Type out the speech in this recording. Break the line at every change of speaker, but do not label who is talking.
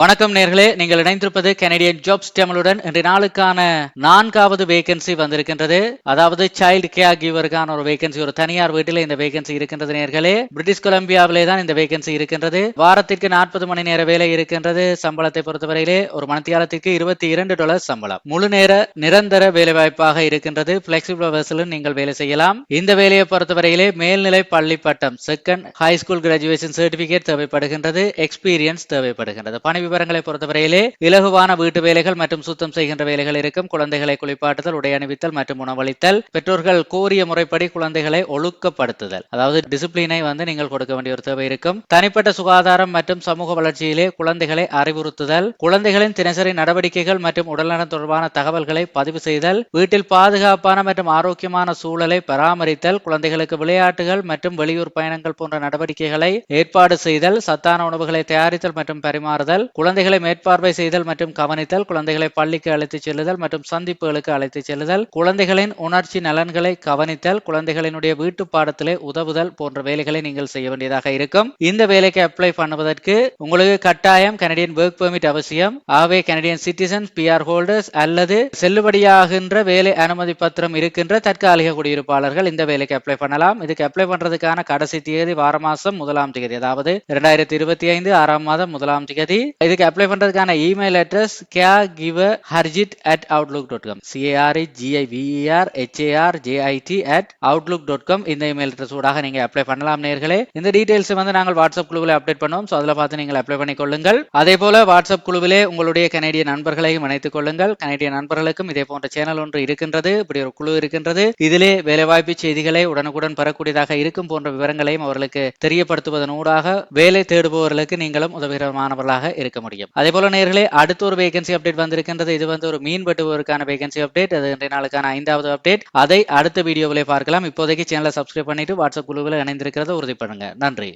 வணக்கம் நேர்களே நீங்கள் இணைந்திருப்பது கெனடியன் ஜாப்ஸ் டேமலுடன் இன்றைய நாளுக்கான நான்காவது வேகன்சி வந்திருக்கின்றது. அதாவது சைல்டு கேர் கிவருக்கான ஒரு வேகன்சி ஒரு தனியார் வீட்டில் இந்த வேகன்சி இருக்கின்றது நேர்களே. பிரிட்டிஷ் கொலம்பியாவிலே தான் இந்த வேகன்சி இருக்கின்றது. வாரத்திற்கு நாற்பது மணி நேர வேலை இருக்கின்றது. சம்பளத்தை பொறுத்தவரையிலே ஒரு மணித்தியாலத்திற்கு இருபத்தி இரண்டு டாலர் சம்பளம். முழு நேர நிரந்தர வேலை வாய்ப்பாக இருக்கின்றது பிளெக்சிபிள் அவர்ஸிலும் நீங்கள் வேலை செய்யலாம். இந்த வேலையை பொறுத்தவரையிலே மேல்நிலை பள்ளி பட்டம் second high school graduation certificate தேவைப்படுகின்றது. எக்ஸ்பீரியன்ஸ் தேவைப்படுகின்றது. பணி விவரங்களை பொறுத்தவரையிலே இலகுவான வீட்டு வேலைகள் மற்றும் சுத்தம் செய்கின்ற வேலைகள் இருக்கும். குழந்தைகளை குளிப்பாட்டுதல் உடை அணிவித்தல் மற்றும் உணவளித்தல். பெற்றோர்கள் கோரிய முறைப்படி குழந்தைகளை ஒழுக்கப்படுத்துதல். அதாவது டிசிப்ளினை வந்து நீங்கள் கொடுக்க வேண்டிய ஒரு தேவை இருக்கும். தனிப்பட்ட சுகாதாரம் மற்றும் சமூக வளர்ச்சியிலே குழந்தைகளை அறிவுறுத்துதல். குழந்தைகளின் தினசரி நடவடிக்கைகள் மற்றும் உடல்நலம் தொடர்பான தகவல்களை பதிவு செய்தல். வீட்டில் பாதுகாப்பான மற்றும் ஆரோக்கியமான சூழலை பராமரித்தல். குழந்தைகளுக்கு விளையாட்டுகள் மற்றும் வெளியூர் பயணங்கள் போன்ற நடவடிக்கைகளை ஏற்பாடு செய்தல். சத்தான உணவுகளை தயாரித்தல் மற்றும் பரிமாறுதல். குழந்தைகளை மேற்பார்வை செய்தல் மற்றும் கவனித்தல் குழந்தைகளை பள்ளிக்கு அழைத்துச் செல்லுதல் மற்றும் சந்திப்புகளுக்கு அழைத்துச் செல்லுதல் குழந்தைகளின் உணர்ச்சி நலன்களை கவனித்தல் குழந்தைகளினுடைய வீட்டு பாடத்திலே உதவுதல் போன்ற வேலைகளை நீங்கள் செய்ய வேண்டியதாக இருக்கும். இந்த வேலைக்கு அப்ளை பண்ணுவதற்கு உங்களுக்கு கட்டாயம் கனடியன் ஒர்க் பெர்மிட் அவசியம். ஆகவே கனடியன் சிட்டிசன் பிஆர் ஹோல்டர்ஸ் அல்லது செல்லுபடியாகின்ற வேலை அனுமதி பத்திரம் இருக்கின்ற தற்காலிக குடியிருப்பாளர்கள் இந்த வேலைக்கு அப்ளை பண்ணலாம். இதுக்கு அப்ளை பண்றதுக்கான கடைசி தேதி வார மாசம் முதலாம் தேதி அதாவது இரண்டாயிரத்தி இருபத்தி ஐந்து ஆறாம் மாதம் முதலாம் தேதி. இதுக்கு அப்ளை பண்ணுறதுக்கான email address care giver Harjit at Outlook dot com C A R E G I V E R H A R J I T at Outlook dot com இந்த இமெயில் அட்ரஸ் ஊடாக நீங்கள் apply பண்ணலாம் நேர்களே. இந்த details வந்து நாங்கள் WhatsApp குழுவில் update பண்ணுவோம். ஸோ அதில் பார்த்து நீங்கள் அப்ளை பண்ணி கொள்ளுங்கள். அதே போல வாட்ஸ்அப் குழுவிலே உங்களுடைய கனேடிய நண்பர்களையும் இணைத்துக் கொள்ளுங்கள். கனேடிய நண்பர்களுக்கும் இதே போன்ற சேனல் ஒன்று இருக்கின்றது. இப்படி ஒரு குழு இருக்கின்றது. இதிலே வேலைவாய்ப்பு செய்திகளை உடனுக்குடன் பெறக்கூடியதாக இருக்கும் போன்ற விவரங்களையும் அவர்களுக்கு தெரியப்படுத்துவதன் ஊடாக வேலை தேடுபவர்களுக்கு நீங்களும் உதவிகரமானவர்களாக இருக்க முடியும். அதே போல நேர்களே அடுத்த ஒரு வேகன்சி அப்டேட் வந்திருக்கின்றது. இது வந்து ஒரு மீன் வெட்டுவோருக்கான வேகன்சி அப்டேட் அது இன்றைய நாளுக்கான ஐந்தாவது அப்டேட் அதை அடுத்த வீடியோவிலே பார்க்கலாம். இப்போதைக்கு சேனலை சப்ஸ்கிரைப் பண்ணிட்டு வாட்ஸ்அப் குழுவில் இணைந்திருக்கிறத உறுதி பண்ணுங்க நன்றி.